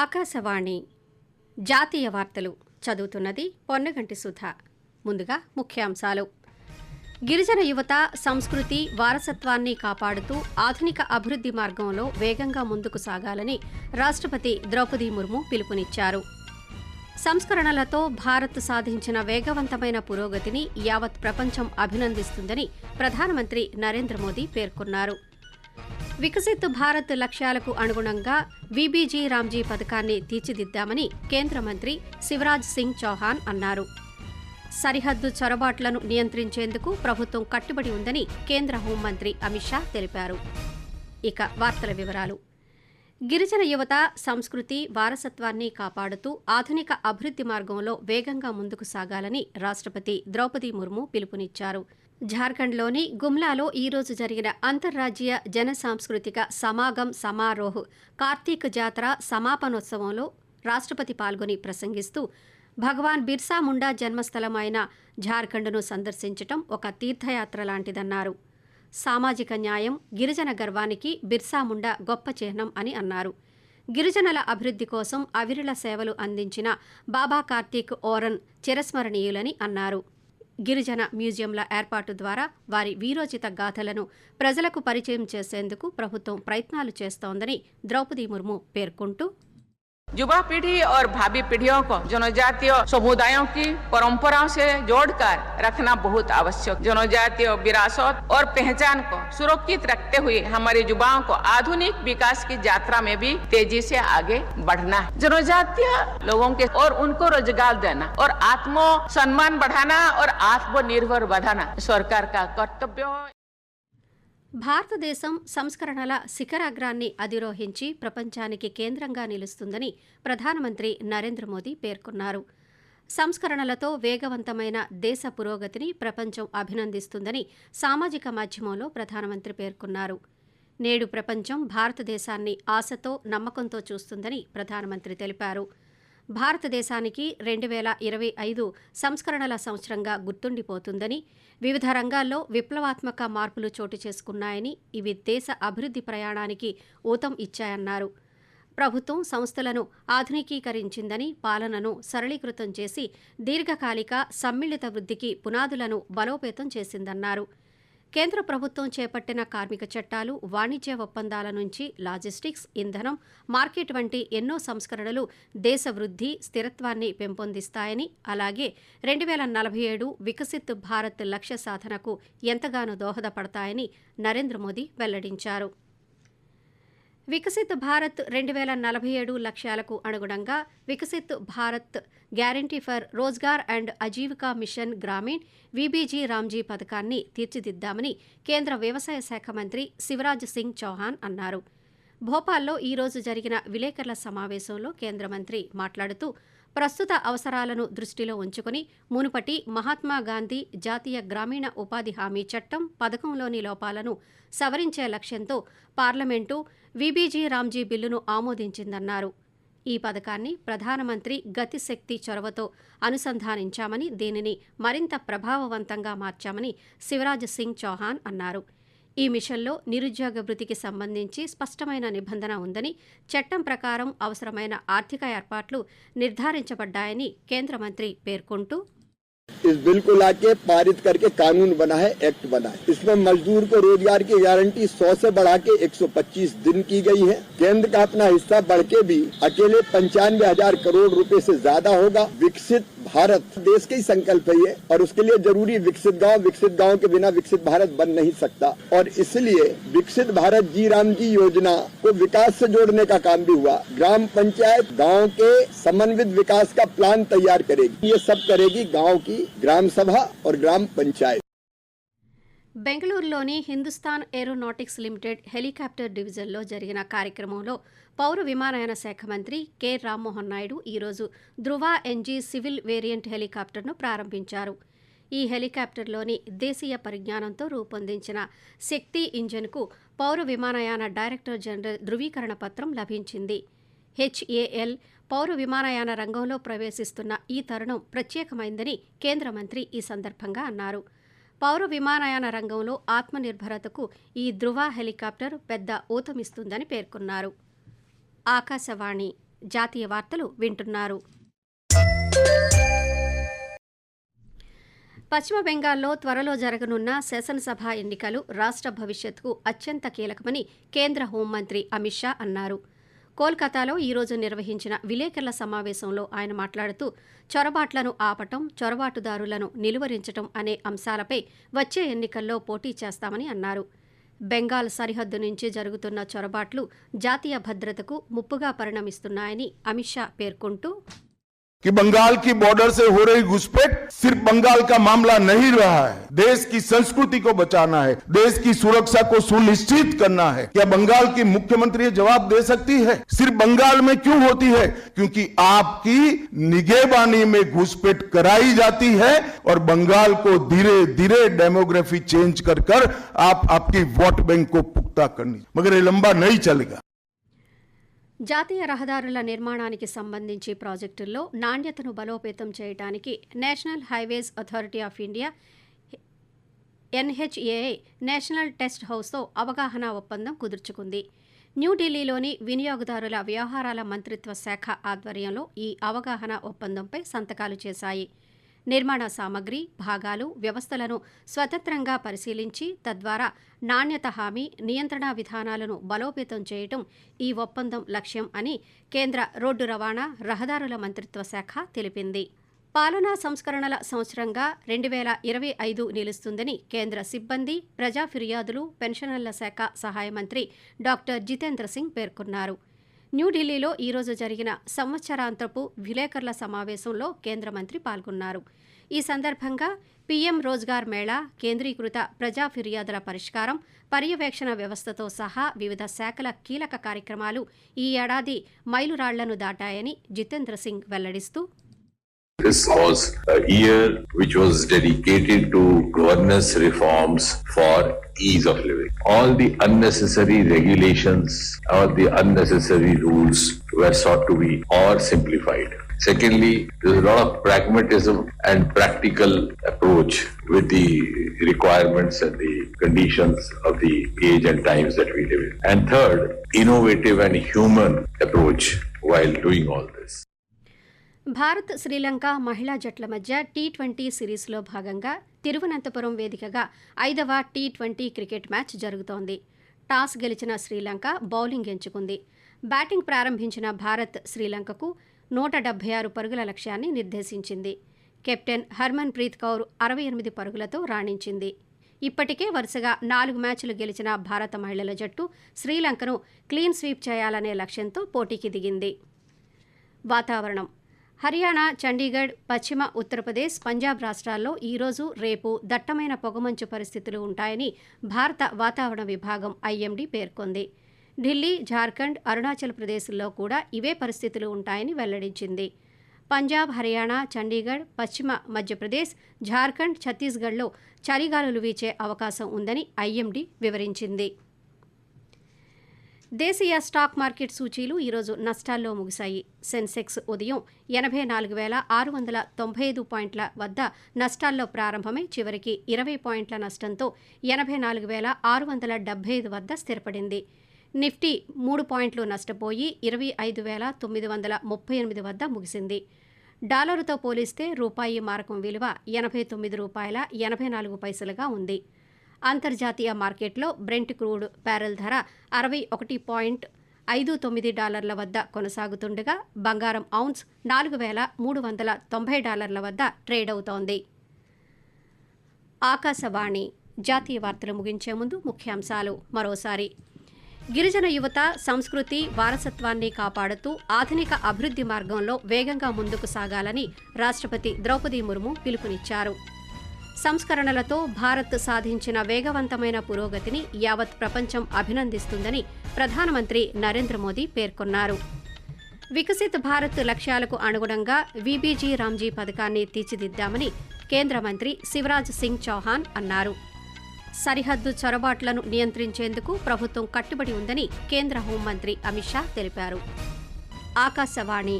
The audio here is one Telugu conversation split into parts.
ఆకాశవాణి జాతీయ వార్తలు చదువుతున్నది పొన్నగంటి సుధ. ముందుగా ముఖ్యాంశాలు. గిరిజన యువత సంస్కృతి వారసత్వాన్ని కాపాడుతూ ఆధునిక అభివృద్ధి మార్గంలో వేగంగా ముందుకు సాగాలని రాష్ట్రపతి ద్రౌపది ముర్ము పిలుపునిచ్చారు. సంస్కరణలతో భారత్ సాధించిన వేగవంతమైన పురోగతిని యావత్ ప్రపంచం అభినందిస్తుందని ప్రధానమంత్రి నరేంద్ర మోదీ పేర్కొన్నారు. వికసిత్ భారత్ లక్ష్యాలకు అనుగుణంగా విబీజీ రామ్జీ పథకాన్ని తీర్చిదిద్దామని కేంద్ర మంత్రి శివరాజ్ సింగ్ చౌహాన్ అన్నారు. సరిహద్దు చొరబాట్లను నియంత్రించేందుకు ప్రభుత్వం కట్టుబడి ఉందని కేంద్ర హోంమంత్రి అమిత్ షా తెలిపారు. ఇక వార్తల వివరాలు. గిరిజన యువత సంస్కృతి వారసత్వాన్ని కాపాడుతూ ఆధునిక అభివృద్ధి మార్గంలో వేగంగా ముందుకు సాగాలని రాష్ట్రపతి ద్రౌపది ముర్ము పిలుపునిచ్చారు. జార్ఖండ్లోని గుమ్లాలో ఈరోజు జరిగిన అంతర్రాజ్య జన సాంస్కృతిక సమాగం సమారోహ్ కార్తీక్ జాతర సమాపనోత్సవంలో రాష్ట్రపతి పాల్గొని ప్రసంగిస్తూ భగవాన్ బిర్సా ముండా జన్మస్థలం అయిన జార్ఖండ్ను సందర్శించటం ఒక తీర్థయాత్ర లాంటిదన్నారు. సామాజిక న్యాయం గిరిజన గర్వానికి బిర్సా ముండా గొప్ప చిహ్నం అని అన్నారు. గిరిజనుల అభివృద్ధి కోసం అవిరళ సేవలు అందించిన బాబా కార్తీక్ ఓరన్ చిరస్మరణీయులని అన్నారు. గిరిజన మ్యూజియంల ఏర్పాటు ద్వారా వారి వీరోచిత గాథలను ప్రజలకు పరిచయం చేసేందుకు ప్రభుత్వం ప్రయత్నాలు చేస్తోందని ద్రౌపది ముర్ము పేర్కొంటూ युवा पीढ़ी और भावी पीढ़ियों को जनजातीय समुदायों की परंपराओं से जोड़कर रखना बहुत आवश्यक। जनजातीय विरासत और पहचान को सुरक्षित रखते हुए हमारे युवाओं को आधुनिक विकास की यात्रा में भी तेज़ी से आगे बढ़ना। है जनजातीय लोगों के और उनको रोज़गार देना और आत्म सम्मान बढ़ाना और आत्मनिर्भर बढ़ाना सरकार का कर्तव्य। భారతదేశం సంస్కరణల శిఖరాగ్రాన్ని అధిరోహించి ప్రపంచానికి కేంద్రంగా నిలుస్తుందని ప్రధానమంత్రి నరేంద్ర మోదీ పేర్కొన్నారు. సంస్కరణలతో వేగవంతమైన దేశ పురోగతిని ప్రపంచం అభినందిస్తుందని సామాజిక మాధ్యమంలో ప్రధానమంత్రి పేర్కొన్నారు. నేడు ప్రపంచం భారతదేశాన్ని ఆశతో నమ్మకంతో చూస్తుందని ప్రధానమంత్రి తెలిపారు. భారతదేశానికి రెండు వేల ఇరవై ఐదు సంస్కరణల సంవత్సరంగా గుర్తుండిపోతుందని వివిధ రంగాల్లో విప్లవాత్మక మార్పులు చోటు చేసుకున్నాయని ఇవి దేశ అభివృద్ధి ప్రయాణానికి ఊతం ఇచ్చాయన్నారు. ప్రభుత్వం సంస్థలను ఆధునికీకరించిందని పాలనను సరళీకృతం చేసి దీర్ఘకాలిక సమ్మిళిత వృద్ధికి పునాదులను బలోపేతం చేసిందన్నారు. కేంద్ర ప్రభుత్వం చేపట్టిన కార్మిక చట్టాలు వాణిజ్య ఒప్పందాల నుంచి లాజిస్టిక్స్ ఇంధనం మార్కెట్ వంటి ఎన్నో సంస్కరణలు దేశ వృద్ధి స్థిరత్వాన్ని పెంపొందిస్తాయని అలాగే రెండు వేల నలభై ఏడు వికసిత్ భారత్ లక్ష్య సాధనకు ఎంతగానో దోహదపడతాయని నరేంద్ర మోదీ వెల్లడించారు. వికసిత్ భారత్ రెండు వేల నలభై ఏడు లక్ష్యాలకు అనుగుణంగా Viksit Bharat guarantee for Rozgar and Ajeevika mission Gramin VBG Ramji పథకాన్ని తీర్చిదిద్దామని కేంద్ర వ్యవసాయ శాఖ మంత్రి శివరాజ్ సింగ్ చౌహాన్ అన్నారు. భోపాల్లో ఈ రోజు జరిగిన విలేకరుల సమావేశంలో కేంద్ర మంత్రి మాట్లాడుతూ ప్రస్తుత అవసరాలను దృష్టిలో ఉంచుకుని మునుపటి మహాత్మా గాంధీ జాతీయ గ్రామీణ ఉపాధి హామీ చట్టం పథకంలోని లోపాలను సవరించే లక్ష్యంతో పార్లమెంటు విబీజీ రామ్జీ బిల్లును ఆమోదించిందన్నారు. ఈ పథకాన్ని ప్రధానమంత్రి గతిశక్తి చొరవతో అనుసంధానించామని దీనిని మరింత ప్రభావవంతంగా మార్చామని శివరాజ్ సింగ్ చౌహాన్ అన్నారు. ఈ మిషన్లో నిరుద్యోగ వృత్తికి సంబంధించి స్పష్టమైన నిబంధన ఉందని చట్టం ప్రకారం అవసరమైన ఆర్థిక ఏర్పాట్లు నిర్ధారించబడ్డాయని కేంద్ర మంత్రి పేర్కొంటూ इस बिल को लाके पारित करके कानून बना है एक्ट बना है इसमें मजदूर को रोज़गार की गारंटी 100 से बढ़ा के 125 दिन की गई है। केंद्र का अपना हिस्सा बढ़ के भी अकेले पंचानवे हज़ार करोड़ रुपए से ज़्यादा होगा। विकसित भारत देश का ही संकल्प है ये और उसके लिए जरूरी विकसित गांव विकसित गांव के बिना विकसित भारत बन नहीं सकता और इसलिए विकसित भारत जी राम जी योजना को विकास से जोड़ने का काम भी हुआ ग्राम पंचायत गांव के समन्वित विकास का प्लान तैयार करेगी ये सब करेगी गांव की ग्राम सभा और ग्राम पंचायत బెంగళూరులోని హిందుస్థాన్ ఏరోనాటిక్స్ లిమిటెడ్ హెలికాప్టర్ డివిజన్లో జరిగిన కార్యక్రమంలో పౌర విమానయాన శాఖ మంత్రి కె. రామ్మోహన్ నాయుడు ఈరోజు ధృవ ఎన్జీ సివిల్ వేరియంట్ హెలికాప్టర్ను ప్రారంభించారు. ఈ హెలికాప్టర్లోని దేశీయ పరిజ్ఞానంతో రూపొందించిన శక్తి ఇంజన్కు పౌర విమానయాన డైరెక్టర్ జనరల్ ధృవీకరణ పత్రం లభించింది. హెచ్ఏఎల్ పౌర విమానయాన రంగంలో ప్రవేశిస్తున్న ఈ తరుణం ప్రత్యేకమైందని కేంద్ర మంత్రి ఈ సందర్భంగా అన్నారు. పౌర విమానయాన రంగంలో ఆత్మనిర్భరతకు ఈ ధృవ హెలికాప్టర్ పెద్ద ఊతమిస్తుందని పేర్కొన్నారు. ఆకాశవాణి జాతీయ వార్తలు వింటున్నారు. పశ్చిమ బెంగాల్లో త్వరలో జరగనున్న శాసనసభ ఎన్నికలు రాష్ట్ర భవిష్యత్తుకు అత్యంత కీలకమని కేంద్ర హోంమంత్రి అమిత్ షా అన్నారు. కోల్కతాలో ఈరోజు నిర్వహించిన విలేకరుల సమావేశంలో ఆయన మాట్లాడుతూ చొరబాట్లను ఆపటం చొరబాటుదారులను నిలువరించటం అనే అంశాలపై వచ్చే ఎన్నికల్లో పోటీ చేస్తామని అన్నారు. బెంగాల్ సరిహద్దు నుంచి జరుగుతున్న చొరబాట్లు జాతీయ భద్రతకు ముప్పుగా పరిణమిస్తున్నాయని అమిత్ షా పేర్కొంటూ कि बंगाल की बॉर्डर से हो रही घुसपैठ सिर्फ़ बंगाल का मामला नहीं रहा है। देश की संस्कृति को बचाना है। देश की सुरक्षा को सुनिश्चित करना है। क्या बंगाल की मुख्यमंत्री जवाब दे सकती है? सिर्फ़ बंगाल में क्यों होती है? क्योंकि आपकी निगेबानी में घुसपैठ कराई जाती है और बंगाल को धीरे धीरे डेमोग्राफी चेंज कर कर आप आपकी वोट बैंक को पुख्ता करनी। मगर ये लंबा नहीं चलेगा। జాతీయ రహదారుల నిర్మాణానికి సంబంధించి ప్రాజెక్టుల్లో నాణ్యతను బలోపేతం చేయడానికి National Highways Authority of India NHAI National Test హౌస్తో అవగాహన ఒప్పందం కుదుర్చుకుంది. న్యూఢిల్లీలోని వినియోగదారుల వ్యవహారాల మంత్రిత్వ శాఖ ఆధ్వర్యంలో ఈ అవగాహన ఒప్పందంపై సంతకాలు చేశాయి. నిర్మాణ సామగ్రి భాగాలు వ్యవస్థలను స్వతంత్రంగా పరిశీలించి తద్వారా నాణ్యత హామీ నియంత్రణ విధానాలను బలోపేతం చేయటం ఈ ఒప్పందం లక్ష్యం అని కేంద్ర రోడ్డు రవాణా రహదారుల మంత్రిత్వ శాఖ తెలిపింది. పాలనా సంస్కరణల సంవత్సరంగా రెండు వేల ఇరవై ఐదు నిలుస్తుందని కేంద్ర సిబ్బంది ప్రజా ఫిర్యాదులు పెన్షనర్ల శాఖ సహాయ మంత్రి డాక్టర్ జితేంద్ర సింగ్ పేర్కొన్నారు. న్యూఢిల్లీలో ఈరోజు జరిగిన సంవత్సరాంతపు విలేకరుల సమావేశంలో కేంద్ర మంత్రి పాల్గొన్నారు. ఈ సందర్భంగా పీఎం రోజ్గార్ మేళా కేంద్రీకృత ప్రజా ఫిర్యాదుల పరిష్కారం పర్యవేక్షణ వ్యవస్థతో సహా వివిధ శాఖల కీలక కార్యక్రమాలు ఈ ఏడాది మైలురాళ్ళను దాటాయని Jitendra Singh వెల్లడిస్తూ This was a year which was dedicated to governance reforms for ease of living. All the unnecessary regulations or the unnecessary rules were sought to be or simplified. Secondly, there's a lot of pragmatism and practical approach with the requirements and the conditions of the age and times that we live in. And third, innovative and human approach while doing all this. Bharat Sri Lanka మహిళా జట్ల మధ్య టీ ట్వంటీ సిరీస్లో భాగంగా తిరువనంతపురం వేదికగా ఐదవ టీ ట్వంటీ క్రికెట్ మ్యాచ్ జరుగుతోంది. టాస్ గెలిచిన శ్రీలంక బౌలింగ్ ఎంచుకుంది. బ్యాటింగ్ ప్రారంభించిన భారత్ శ్రీలంకకు నూట డెబ్బై ఆరు పరుగుల లక్ష్యాన్ని నిర్దేశించింది. కెప్టెన్ హర్మన్ ప్రీత్ కౌర్ అరవై ఎనిమిది పరుగులతో రాణించింది. ఇప్పటికే వరుసగా నాలుగు మ్యాచ్లు గెలిచిన భారత మహిళల జట్టు శ్రీలంకను క్లీన్ స్వీప్ చేయాలనే లక్ష్యంతో పోటీకి దిగింది. వాతావరణం. హర్యానా చండీగఢ్ పశ్చిమ ఉత్తరప్రదేశ్ పంజాబ్ రాష్ట్రాల్లో ఈరోజు రేపు దట్టమైన పొగమంచు పరిస్థితులు ఉంటాయని భారత వాతావరణ విభాగం ఐఎండీ పేర్కొంది. ఢిల్లీ జార్ఖండ్ అరుణాచల్ ప్రదేశ్లో కూడా ఇవే పరిస్థితులు ఉంటాయని వెల్లడించింది. పంజాబ్ హర్యానా చండీగఢ్ పశ్చిమ మధ్యప్రదేశ్ జార్ఖండ్ ఛత్తీస్గఢ్లో చలిగాలులు వీచే అవకాశం ఉందని ఐఎండీ వివరించింది. దేశీయ స్టాక్ మార్కెట్ సూచీలు ఈరోజు నష్టాల్లో ముగిశాయి. సెన్సెక్స్ ఉదయం ఎనభై నాలుగు వేల ఆరు వందల తొంభై ఐదు పాయింట్ల వద్ద నష్టాల్లో ప్రారంభమై చివరికి ఇరవై పాయింట్ల నష్టంతో ఎనభై నాలుగు వేల ఆరు వందల డెబ్బై ఐదు వద్ద స్థిరపడింది. నిఫ్టీ మూడు పాయింట్లు నష్టపోయి ఇరవై ఐదు వేల తొమ్మిది వందల ముప్పై ఎనిమిది వద్ద ముగిసింది. డాలరుతో పోలిస్తే రూపాయి మారకం విలువ ఎనభై తొమ్మిది రూపాయల ఎనభై నాలుగు పైసలుగా ఉంది. అంతర్జాతీయ మార్కెట్లో బ్రెంట్ క్రూడ్ బ్యారెల్ ధర అరవై ఒకటి పాయింట్ ఐదు తొమ్మిది డాలర్ల వద్ద కొనసాగుతుండగా బంగారం ఔన్స్ నాలుగు వేల మూడు వందల తొంభై డాలర్ల వద్ద ట్రేడ్ అవుతోంది. ఆకాశవాణి జాతీయ వార్తలు ముగించే ముందు ముఖ్యాంశాలు. మరోసారి గిరిజన యువత సంస్కృతి వారసత్వాన్ని కాపాడుతూ ఆధునిక అభివృద్ధి మార్గంలో వేగంగా ముందుకు సాగాలని రాష్ట్రపతి ద్రౌపది ముర్ము పిలుపునిచ్చారు. సంస్కరణలతో భారత్ సాధించిన వేగవంతమైన పురోగతిని యావత్ ప్రపంచం అభినందిస్తుందని ప్రధానమంత్రి నరేంద్ర మోదీ పేర్కొన్నారు. వికసిత్ భారత్ లక్ష్యాలకు అనుగుణంగా వీబీజీ రామ్జీ పథకాన్ని తీర్చిదిద్దామని కేంద్ర మంత్రి శివరాజ్ సింగ్ చౌహాన్ అన్నారు. సరిహద్దు చొరబాట్లను నియంత్రించేందుకు ప్రభుత్వం కట్టుబడి ఉందని కేంద్ర హోంమంత్రి అమిత్ షా తెలిపారు. ఆకాశవాణి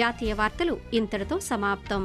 జాతీయ వార్తలు ఇంతటితో సమాప్తం.